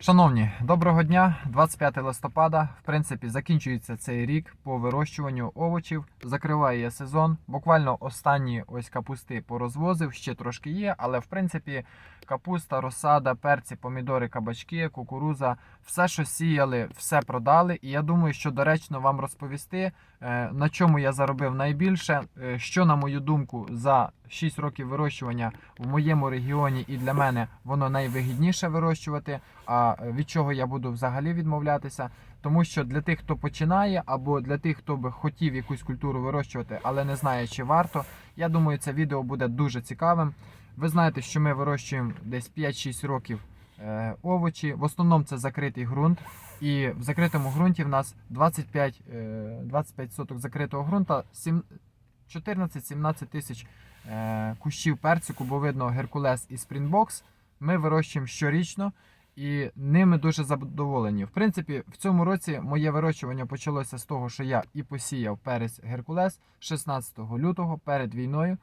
Шановні, доброго дня! 25 листопада. В принципі, закінчується цей рік по вирощуванню овочів. Закриває сезон. Буквально останні ось капусти порозвозив, ще трошки є, але в принципі капуста, розсада, перці, помідори, кабачки, кукуруза, все, що сіяли, все продали. І я думаю, що доречно вам розповісти, е, на чому я заробив найбільше, е, що, на мою думку, за 6 років вирощування в моєму регіоні і для мене воно найвигідніше вирощувати. А від чого я буду взагалі відмовлятися? Тому що для тих, хто починає, або для тих, хто би хотів якусь культуру вирощувати, але не знає, чи варто, я думаю, це відео буде дуже цікавим. Ви знаєте, що ми вирощуємо десь 5-6 років е, овочі. В основному це закритий ґрунт. І в закритому ґрунті в нас 25, е, 25 соток закритого ґрунта, сім- 14-17 тисяч е, кущів перцику, бо видно Геркулес і Спрінбокс. Ми вирощуємо щорічно і ними дуже задоволені. В принципі, в цьому році моє вирощування почалося з того, що я і посіяв перець Геркулес 16 лютого перед війною.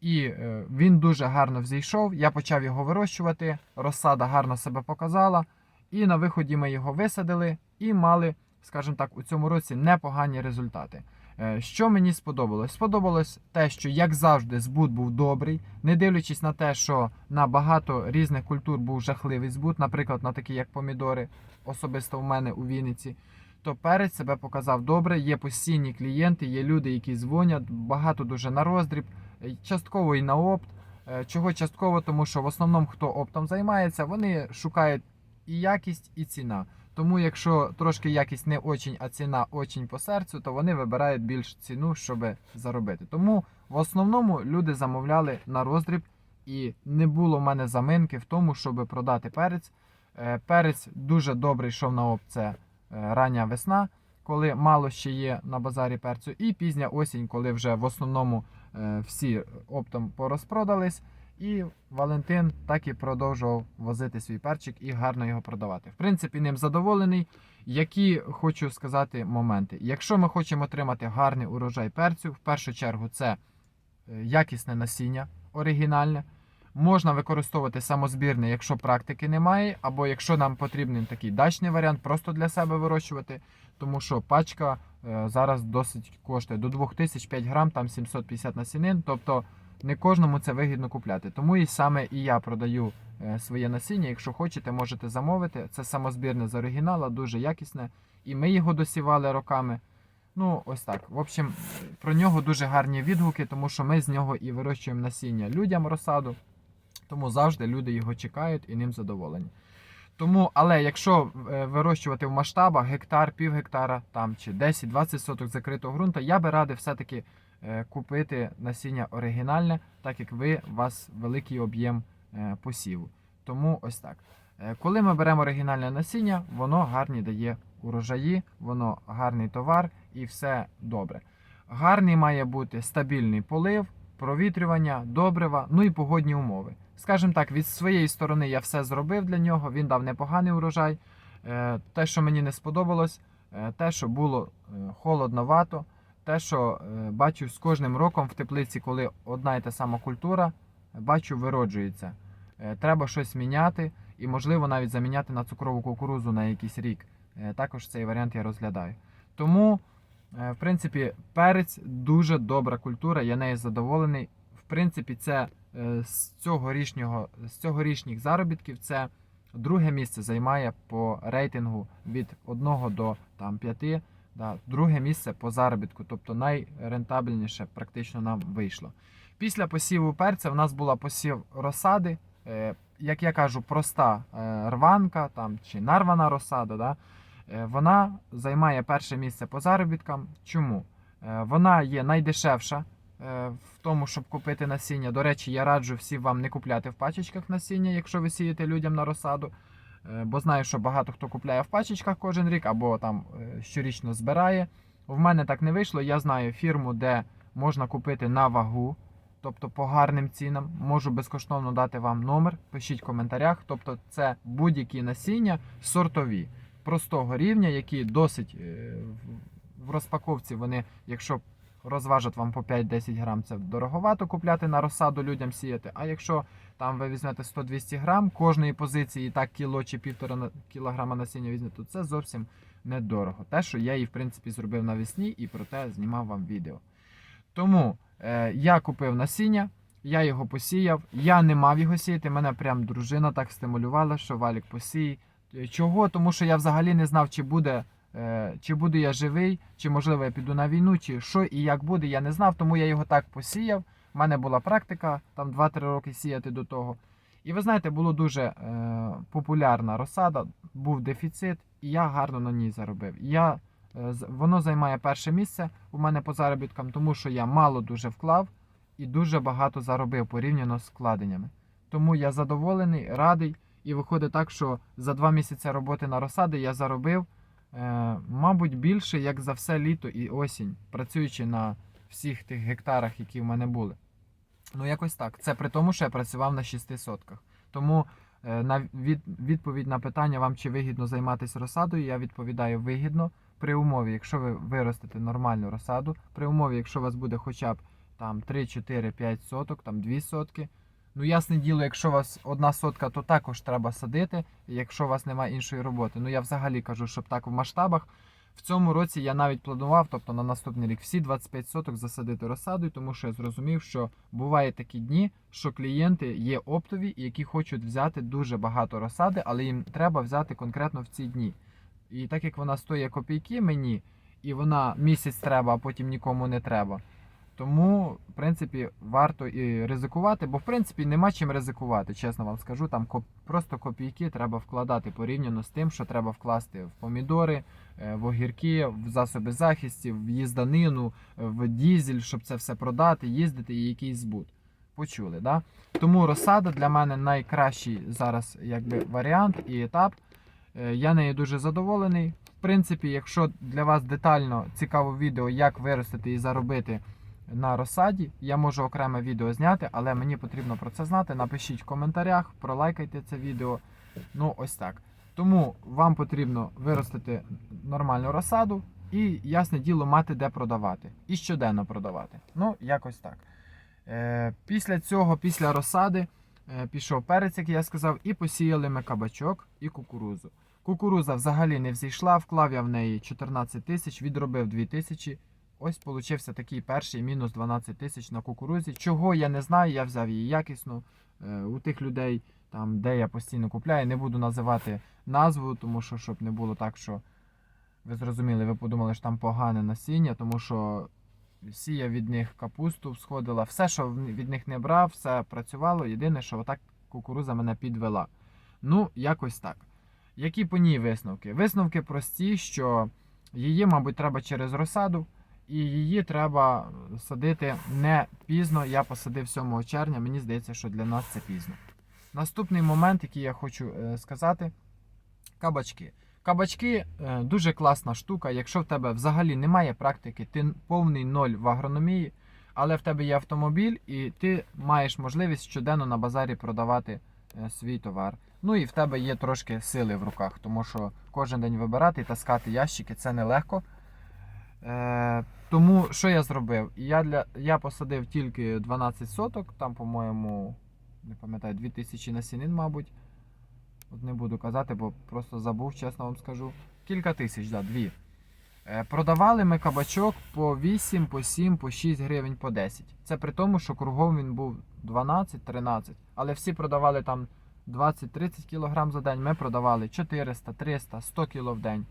І е, він дуже гарно взійшов. Я почав його вирощувати. Розсада гарно себе показала. І на виході ми його висадили і мали, скажімо так, у цьому році непогані результати. Е, Що мені сподобалось? Сподобалось те, що як завжди збут був добрий, не дивлячись на те, що на багато різних культур був жахливий збут, наприклад, на такі як помідори, особисто у мене у Вінниці. То перець себе показав добре. Є постійні клієнти, є люди, які дзвонять, багато дуже на роздріб, е, частково і на опт. Е, Чого частково, тому що в основному хто оптом займається, вони шукають і якість, і ціна. Тому, якщо трошки якість не очень, а ціна очень по серцю, то вони вибирають більш ціну, щоб заробити. Тому в основному люди замовляли на роздріб, і не було в мене заминки в тому, щоб продати перець. Е, Перець дуже добре йшов на оп, це е, рання весна, коли мало ще є на базарі перцю, і пізня осінь, коли вже в основному е, всі оптом порозпродались. І Валентин так і продовжував возити свій перчик і гарно його продавати. В принципі, ним задоволений. Які хочу сказати моменти. Якщо ми хочемо отримати гарний урожай перцю, в першу чергу це е, якісне насіння оригінальне. Можна використовувати самозбірне, якщо практики немає, або якщо нам потрібен такий дачний варіант, просто для себе вирощувати, тому що пачка е, зараз досить коштує до 2005 грам, там 750 насінин, тобто не кожному це вигідно купляти. Тому і саме і я продаю е, своє насіння. Якщо хочете, можете замовити. Це самозбірне з оригінала, дуже якісне. І ми його досівали роками. Ну, ось так. В общем, про нього дуже гарні відгуки, тому що ми з нього і вирощуємо насіння людям розсаду. Тому завжди люди його чекають і ним задоволені. Тому, але якщо е, вирощувати в масштабах гектар, пів гектара там чи 10-20 соток закритого ґрунту, я би радив все-таки е, купити насіння оригінальне, так як ви у вас великий об'єм е, посіву. Тому ось так. Коли ми беремо оригінальне насіння, воно гарні дає урожаї, воно гарний товар і все добре. Гарний має бути стабільний полив, провітрювання, добрива, ну і погодні умови. Скажімо так, від своєї сторони я все зробив для нього, він дав непоганий урожай. Е, Те, що мені не сподобалось, е, те, що було е, холодновато, те, що бачу з кожним роком в теплиці, коли одна і та сама культура, бачу, вироджується. Треба щось міняти і, можливо, навіть заміняти на цукрову кукурузу на якийсь рік. Також цей варіант я розглядаю. Тому, в принципі, перець дуже добра культура, я нею задоволений. В принципі, це з цьогорічнього, з цьогорічних заробітків це друге місце займає по рейтингу від 1 до там, 5. Да, друге місце по заробітку, тобто найрентабельніше практично нам вийшло. Після посіву перця в нас була посів розсади, е, як я кажу, проста е, рванка там, чи нарвана розсада. Да? Е, Вона займає перше місце по заробіткам. Чому? Е, Вона є найдешевша е, в тому, щоб купити насіння. До речі, я раджу всім вам не купляти в пачечках насіння, якщо ви сієте людям на розсаду. Е, Бо знаю, що багато хто купляє в пачечках кожен рік або там е, щорічно збирає. В мене так не вийшло. Я знаю фірму, де можна купити на вагу, тобто по гарним цінам. Можу безкоштовно дати вам номер, пишіть в коментарях. Тобто, це будь-які насіння сортові, простого рівня, які досить е, в розпаковці вони, якщо розважать вам по 5-10 грам, це дороговато купляти на розсаду людям сіяти. А якщо там ви візьмете 100-200 грам, кожної позиції і так кіло чи півтора кілограма насіння візьмете, то це зовсім недорого. Те, що я і в принципі зробив навесні і про те знімав вам відео. Тому е, я купив насіння, я його посіяв. Я не мав його сіяти. Мене прям дружина так стимулювала, що Валік посій. Е, Чого? Тому що я взагалі не знав, чи буде, чи буду я живий, чи можливо я піду на війну, чи що і як буде, я не знав, тому я його так посіяв. У мене була практика там 2-3 роки сіяти до того. І ви знаєте, було дуже е, популярна розсада, був дефіцит, і я гарно на ній заробив. Я, е, воно займає перше місце у мене по заробіткам, тому що я мало дуже вклав і дуже багато заробив порівняно з вкладеннями. Тому я задоволений, радий. І виходить так, що за два місяці роботи на розсади я заробив, е, мабуть, більше, як за все літо і осінь, працюючи на всіх тих гектарах, які в мене були. Ну, якось так. Це при тому, що я працював на 6 сотках. Тому е, на від, відповідь на питання вам чи вигідно займатися розсадою, я відповідаю вигідно при умові, якщо ви виростете нормальну розсаду, при умові, якщо у вас буде хоча б там 3, 4, 5 соток, там 2 сотки. Ну, ясне діло, якщо у вас одна сотка, то також треба садити, якщо у вас немає іншої роботи. Ну я взагалі кажу, щоб так в масштабах. В цьому році я навіть планував, тобто на наступний рік, всі 25 соток засадити розсадою, тому що я зрозумів, що бувають такі дні, що клієнти є оптові, які хочуть взяти дуже багато розсади, але їм треба взяти конкретно в ці дні. І так як вона стоїть копійки мені, і вона місяць треба, а потім нікому не треба. Тому, в принципі, варто і ризикувати, бо в принципі нема чим ризикувати, чесно вам скажу. Там просто копійки треба вкладати порівняно з тим, що треба вкласти в помідори, е, в огірки, в засоби захисту, в їзданину, е, в дізель, щоб це все продати, їздити і якийсь збут. Почули, да? Тому розсада для мене найкращий зараз якби, варіант і етап. Е, Я нею дуже задоволений. В принципі, якщо для вас детально цікаве відео, як виростити і заробити на розсаді, я можу окреме відео зняти, але мені потрібно про це знати. Напишіть в коментарях, пролайкайте це відео. Ну, ось так. Тому вам потрібно виростити нормальну розсаду і, ясне діло, мати де продавати. І щоденно продавати. Ну, якось так. Е, після цього, після розсади, е, пішов перець, як я сказав, і посіяли ми кабачок і кукурузу. Кукуруза взагалі не взійшла, вклав я в неї 14 тисяч, відробив 2 тисячі. Ось получився такий перший мінус 12 тисяч на кукурузі. Чого я не знаю, я взяв її якісну. Е, У тих людей, там, де я постійно купляю, не буду називати назву, тому що щоб не було так, що ви зрозуміли, ви подумали, що там погане насіння, тому що сія від них капусту всходила. Все, що від них не брав, все працювало. Єдине, що отак кукуруза мене підвела. Ну, якось так. Які по ній висновки? Висновки прості, що її, мабуть, треба через розсаду, і її треба садити не пізно. Я посадив 7 червня, мені здається, що для нас це пізно. Наступний момент, який я хочу е, сказати: кабачки. Кабачки е, дуже класна штука. Якщо в тебе взагалі немає практики, ти повний ноль в агрономії, але в тебе є автомобіль, і ти маєш можливість щоденно на базарі продавати е, свій товар. Ну і в тебе є трошки сили в руках, тому що кожен день вибирати і таскати ящики це нелегко. Е, тому що я зробив? Я, для, я посадив тільки 12 соток, там, по-моєму, не пам'ятаю, 2000 насінин, мабуть. От не буду казати, бо просто забув, чесно вам скажу. Кілька тисяч, да, дві. Е, Продавали ми кабачок по 8, по 7, по 6 гривень, по 10. Це при тому, що кругом він був 12-13. Але всі продавали там 20-30 кг за день. Ми продавали 400, 300, 100 кг в день.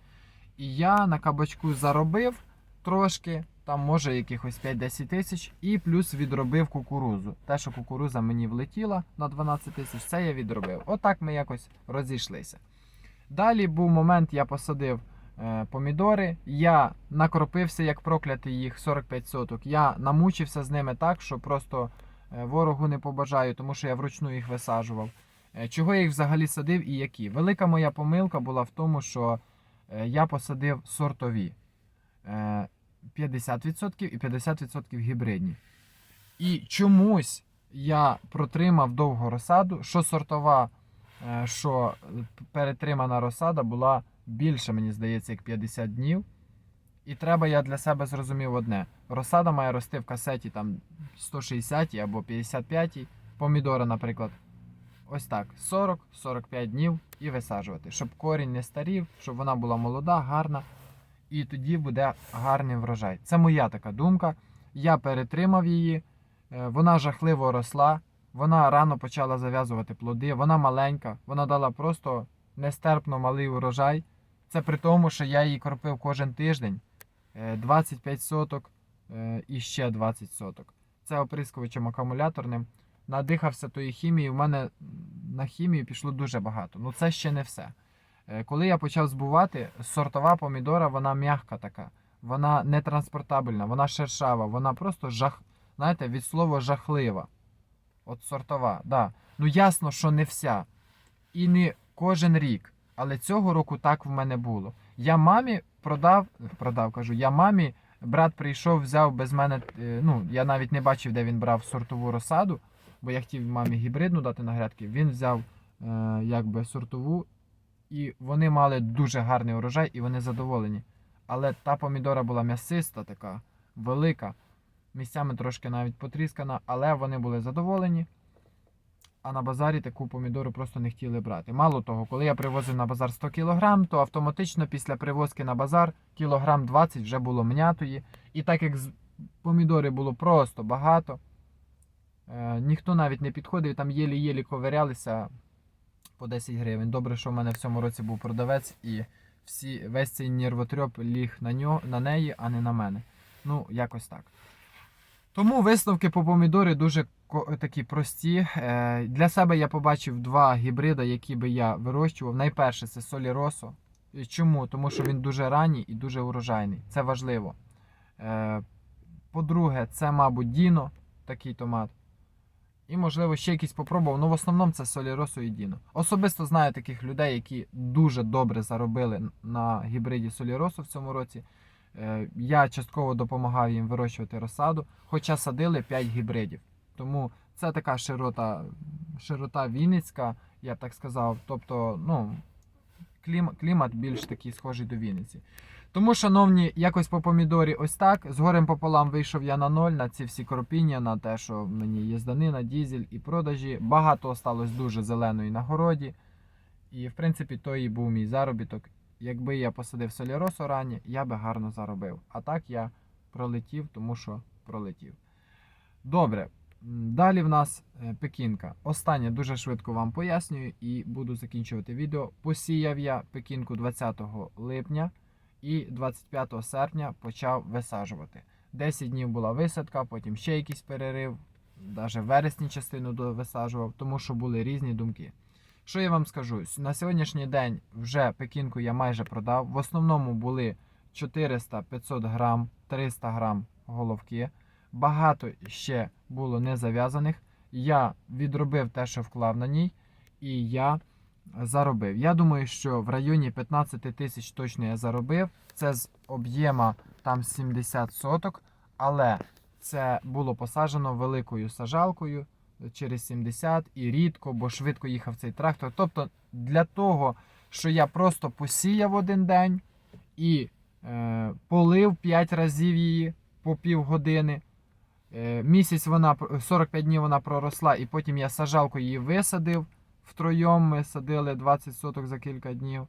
І я на кабачку заробив трошки, там може якихось 5-10 тисяч, і плюс відробив кукурузу. Те, що кукуруза мені влетіла на 12 тисяч, це я відробив. Отак ми якось розійшлися. Далі був момент, я посадив е, помідори. Я накропився, як проклятий їх 45 соток. Я намучився з ними так, що просто е, ворогу не побажаю, тому що я вручну їх висаджував. Е, Чого я їх взагалі садив і які? Велика моя помилка була в тому, що е, я посадив сортові. Е, 50% і 50% гібридні. І чомусь я протримав довго розсаду, що сортова, е, що перетримана розсада була більше, мені здається, як 50 днів. І треба, я для себе зрозумів одне: розсада має рости в касеті там 160 або 55, помідори, наприклад. Ось так, 40-45 днів і висаджувати, щоб корінь не старів, щоб вона була молода, гарна, і тоді буде гарний врожай. Це моя така думка. Я перетримав її, е, вона жахливо росла, вона рано почала зав'язувати плоди, вона маленька, вона дала просто нестерпно малий урожай. Це при тому, що я її кропив кожен тиждень. Е, 25 соток е, і ще 20 соток. Це оприскувачем акумуляторним. Надихався тої хімії. У мене на хімію пішло дуже багато. Ну це ще не все. Е, Коли я почав збувати, сортова помідора, вона м'яка така, вона не транспортабельна, вона шершава, вона просто жах. Знаєте, від слова жахлива. От сортова, да. Ну ясно, що не вся. І не кожен рік. Але цього року так в мене було. Я мамі продав, продав, кажу, я мамі, брат прийшов, взяв без мене. е, Ну, я навіть не бачив, де він брав сортову розсаду, бо я хотів мамі гібридну дати на грядки. Він взяв е, якби сортову, і вони мали дуже гарний урожай, і вони задоволені. Але та помідора була м'ясиста, така велика, місцями трошки навіть потріскана, але вони були задоволені. А на базарі таку помідору просто не хотіли брати. Мало того, коли я привозив на базар 100 кг, то автоматично після привозки на базар кілограм 20 вже було м'ятої. І так як помідори було просто багато, е, ніхто навіть не підходив, там єлі-єлі ковирялися по 10 гривень. Добре, що в мене в цьому році був продавець і всі, весь цей нервотрьоп ліг на, нього, на неї, а не на мене. Ну, якось так. Тому висновки по помідорі дуже такі прості. Е, Для себе я побачив два гібрида, які би я вирощував. Найперше це Солі Росо. Чому? Тому що він дуже ранній і дуже урожайний. Це важливо. Е, По-друге, це, мабуть, Діно, такий томат. І, можливо, ще якийсь попробував. Ну, в основному це Соляросо і Діно. Особисто знаю таких людей, які дуже добре заробили на гібриді Соляросо в цьому році. Е, Я частково допомагав їм вирощувати розсаду, хоча садили 5 гібридів. Тому це така широта, широта Вінницька, я б так сказав. Тобто, ну, клімат більш такий схожий до Вінниці. Тому, шановні, якось по помідорі ось так. З горем пополам вийшов я на ноль на ці всі кропіння, на те, що мені їзданина, дізель і продажі. Багато осталось дуже зеленої на городі. І, в принципі, то і був мій заробіток. Якби я посадив соляросу рані, я би гарно заробив. А так я пролетів, тому що пролетів. Добре. Далі в нас е, пекінка. Останнє дуже швидко вам пояснюю і буду закінчувати відео. Посіяв я пекінку 20 липня і 25 серпня почав висаджувати. 10 днів була висадка, потім ще якийсь перерив, навіть вересні частину висаджував, тому що були різні думки. Що я вам скажу? На сьогоднішній день вже пекінку я майже продав. В основному були 400-500 грам, 300 грам головки. Багато ще було не зав'язаних. Я відробив те, що вклав на ній, і я заробив. Я думаю, що в районі 15 тисяч точно я заробив. Це з об'єма там 70 соток, але це було посаджено великою сажалкою через 70 і рідко, бо швидко їхав цей трактор. Тобто для того, що я просто посіяв один день і е, полив 5 разів її по півгодини. Е, місяць вона пр- 45 днів вона проросла, і потім я сажалку її висадив. Втроєм ми садили 20 соток за кілька днів.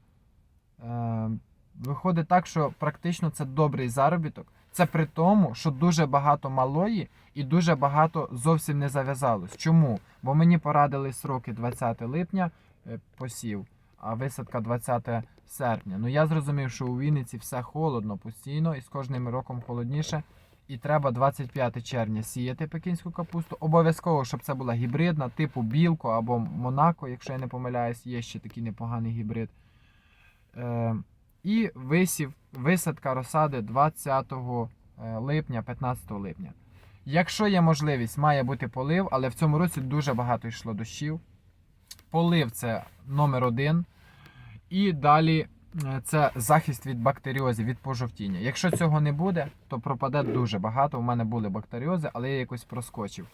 Е, виходить так, що практично це добрий заробіток. Це при тому, що дуже багато малої і дуже багато зовсім не зав'язалось. Чому? Бо мені порадили сроки 20 липня е, посів, а висадка 20 серпня. Ну я зрозумів, що у Вінниці все холодно постійно і з кожним роком холодніше. І треба 25 червня сіяти пекінську капусту. Обов'язково, щоб це була гібридна, типу білко або Монако, якщо я не помиляюсь, є ще такий непоганий гібрид. Е, і висів, висадка розсади 20 е, липня, 15 липня. Якщо є можливість, має бути полив, але в цьому році дуже багато йшло дощів. Полив це номер один. І далі це захист від бактеріозів, від пожовтіння. Якщо цього не буде, то пропаде дуже багато. У мене були бактеріози, але я якось проскочив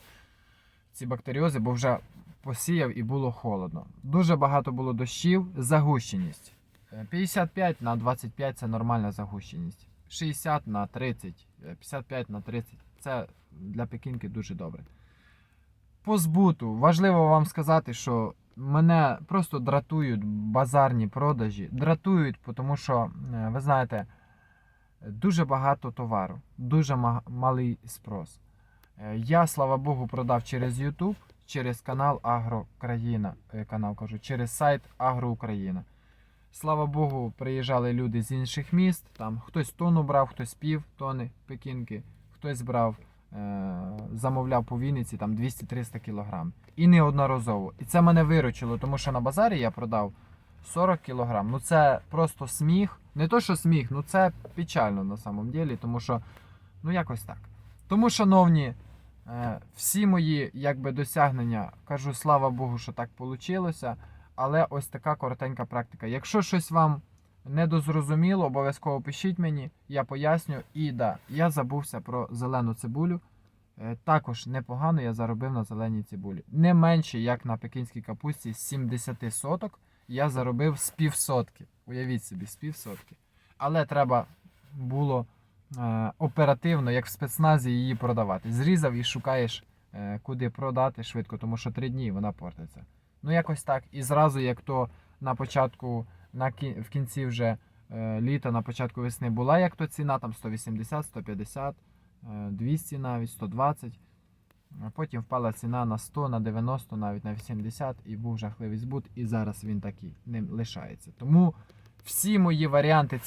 ці бактеріози, бо вже посіяв і було холодно. Дуже багато було дощів, загущеність. Е, 55 на 25 це нормальна загущеність. 60 на 30, е, 55 на 30. Це для пекінки дуже добре. По збуту важливо вам сказати, що мене просто дратують базарні продажі. Дратують, тому що, е, ви знаєте, дуже багато товару, дуже малий спрос. Е, Я, слава Богу, продав через YouTube, через канал Агрокраїна, е, канал кажу, через сайт Агроукраїна. Слава Богу, приїжджали люди з інших міст. Там хтось тонну брав, хтось пів тони пекінки, хтось брав, замовляв по Вінниці там 200-300 кг. І неодноразово. І це мене виручило, тому що на базарі я продав 40 кг. Ну це просто сміх. Не то, що сміх, ну це печально на самом ділі, тому що ну якось так. Тому, шановні, е, всі мої якби, досягнення, кажу, слава Богу, що так вийшло. Але ось така коротенька практика. Якщо щось вам недозрозуміло, обов'язково пишіть мені, я поясню. І да, я забувся про зелену цибулю. Е, Також непогано я заробив на зеленій цибулі. Не менше, як на пекінській капусті з 70 соток, я заробив з півсотки. Уявіть собі, з півсотки. Але треба було е, оперативно, як в спецназі, її продавати. Зрізав і шукаєш, е, куди продати швидко, тому що три дні вона портиться. Ну, якось так. І зразу, як то на початку, на кі... в кінці вже е, літа, на початку весни була як то ціна, там 180, 150, е, 200 навіть, 120. Потім впала ціна на 100, на 90, навіть на 80 і був жахливий збут, і зараз він такий ним лишається. Тому всі мої варіанти